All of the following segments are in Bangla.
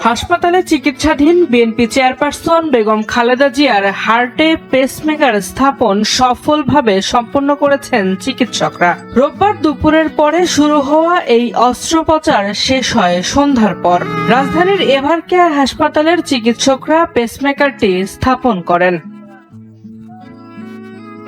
হাসপাতালে চিকিৎসাধীন বিএনপি চেয়ারপারসন বেগম খালেদা জিয়ার হার্টে পেসমেকার স্থাপন সফলভাবে সম্পন্ন করেছেন চিকিৎসকরা। রোববার দুপুরের পরে শুরু হওয়া এই অস্ত্রোপচার শেষ হয় সন্ধ্যার পর। রাজধানীর এভার কেয়ার হাসপাতালের চিকিৎসকরা পেসমেকারটি স্থাপন করেন।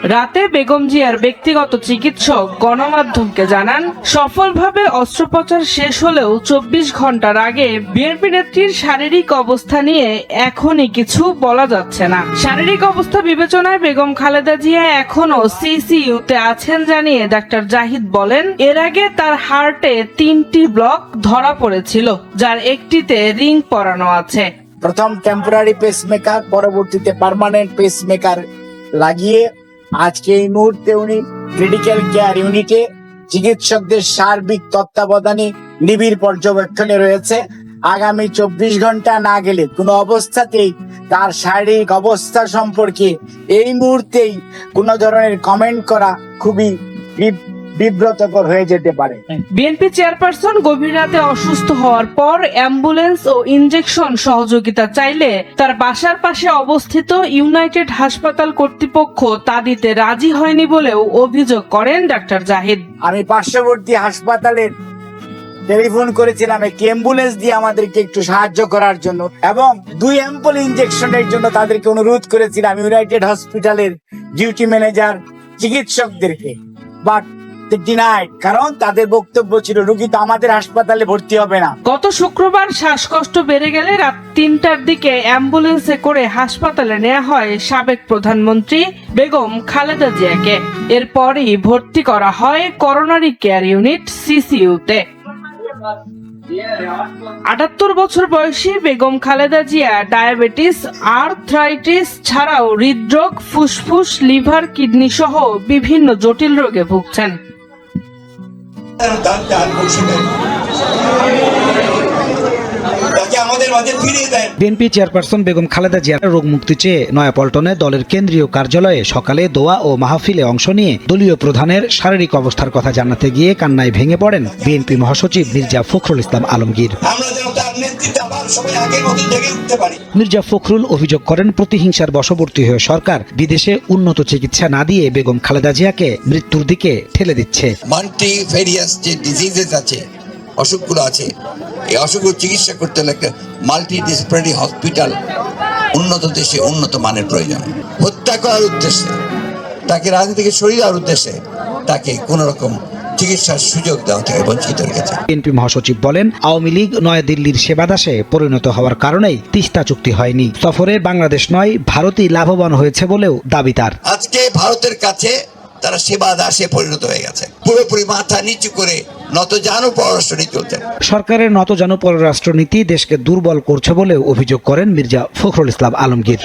রাতে বেগম জিয়ার ব্যক্তিগত চিকিৎসক গণমাধ্যমকে জানান, সফলভাবে অস্ত্রোপচার শেষ হলেও চব্বিশ ঘণ্টার আগে বিএনপি নেত্রীর শারীরিক অবস্থা নিয়ে এখনই কিছু বলা যাচ্ছে না। শারীরিক অবস্থা বিবেচনায় বেগম খালেদা জিয়া এখনও সিসিইউতে আছেন জানিয়ে ডাক্তার জাহিদ বলেন, এর আগে তার হার্টে তিনটি ব্লক ধরা পড়েছিল, যার একটিতে রিং পরানো আছে। প্রথম টেম্পোরারি পেসমেকার পরবর্তীতে পার্মানেন্ট পেসমেকার লাগিয়ে আজকে এই মুহূর্তে উনি ক্রিটিক্যাল কেয়ার ইউনিটে চিকিৎসকদের সার্বিক তত্ত্বাবধানে নিবিড় পর্যবেক্ষণে রয়েছে। আগামী চব্বিশ ঘণ্টা না গেলে কোনো অবস্থাতেই তার শারীরিক অবস্থা সম্পর্কে এই মুহূর্তেই কোনো ধরনের কমেন্ট করা খুবই বিব্রতকর হয়ে যেতে পারে। বিএনপি চেয়ারপারসন গভীর রাতে অসুস্থ হওয়ার পর অ্যাম্বুলেন্স ও ইনজেকশন সহযোগিতা চাইলে তার বাসার পাশে অবস্থিত ইউনাইটেড হাসপাতাল কর্তৃপক্ষ তা দিতে রাজি হয়নি বলেও অভিযোগ করেন ডাক্তার জাহিদ। আমি পার্শ্ববর্তী হাসপাতালের টেলিফোন করেছিলাম একটি অ্যাম্বুলেন্স দিয়ে আমাদেরকে একটু সাহায্য করার জন্য এবং দুই অ্যাম্পল ইনজেকশনের জন্য তাদেরকে অনুরোধ করেছিলাম ইউনাইটেড হসপিটালের ডিউটি ম্যানেজার চিকিৎসকদেরকে। বাট ডিনাইড কারণ তাদের বক্তব্য ছিল, রুগী তো আমাদের হাসপাতালে ভর্তি হবে না। গত শুক্রবার শ্বাসকষ্ট বেড়ে গেলে রাত তিনটার দিকে অ্যাম্বুলেন্সে করে হাসপাতালে নেওয়া হয় সাবেক প্রধানমন্ত্রী বেগম খালেদা জিয়াকে। এরপরই ভর্তি করা হয় করোনারি কেয়ার ইউনিট সিসিইউতে। আটাত্তর বছর বয়সী বেগম খালেদা জিয়া ডায়াবেটিস, আর্থ্রাইটিস ছাড়াও হৃদরোগ, ফুসফুস, লিভার কিডনি সহ বিভিন্ন জটিল রোগে ভুগছেন। তার চার বছরের তাকে আমাদের মাঝে ফিরিয়ে দেন। বিএনপি চেয়ারপারসন বেগম খালেদা জিয়ার রোগ মুক্তি চেয়ে নয়াপল্টনে দলের কেন্দ্রীয় কার্যালয়ে সকালে দোয়া ও মাহফিলে অংশ নিয়ে দলীয় প্রধানের শারীরিক অবস্থার কথা জানাতে গিয়ে কান্নায় ভেঙে পড়েন বিএনপি মহাসচিব মির্জা ফখরুল ইসলাম আলমগীর। মির্জা ফখরুল অভিযোগ করেন প্রতিহিংসার বশবর্তী হয়ে সরকার বিদেশে উন্নত চিকিৎসা না দিয়ে বেগম খালেদা জিয়াকে মৃত্যুর দিকে ঠেলে দিচ্ছে। মাল্টি ভেরিয়াস যে ডিজিজেস আছে অসুখগুলো আছে। এই অসুখগুলো চিকিৎসা করতে হলে একটা মাল্টি ডিসিপ্লিনারি হসপিটাল উন্নত দেশে উন্নত মানের প্রয়োজন। হত্যা করার উদ্দেশ্যে তাকে রাজনীতি থেকে সরিয়ে দেওয়ার উদ্দেশ্যে তাকে কোন রকম চিকিৎসার সুযোগ দেওয়া থেকে বঞ্চিত রেখেছে। বিএনপি মহাসচিব বলেন আওয়ামী লীগ নয়াদিল্লির সেবাদাসে পরিণত হওয়ার কারণেই তিস্তা চুক্তি হয়নি। সফরে বাংলাদেশ নয় ভারতই লাভবান হয়েছে বলেও দাবি তার। আজকে ভারতের কাছে তারা সেবা দাসে পরিণত হয়ে গেছে। পুরোপুরি মাথা নিচু করে নত জানো পররাষ্ট্রনীতি চলছে। সরকারের নত নতজানু পররাষ্ট্রনীতি দেশকে দুর্বল করছে বলে অভিযোগ করেন মির্জা ফখরুল ইসলাম আলমগীর।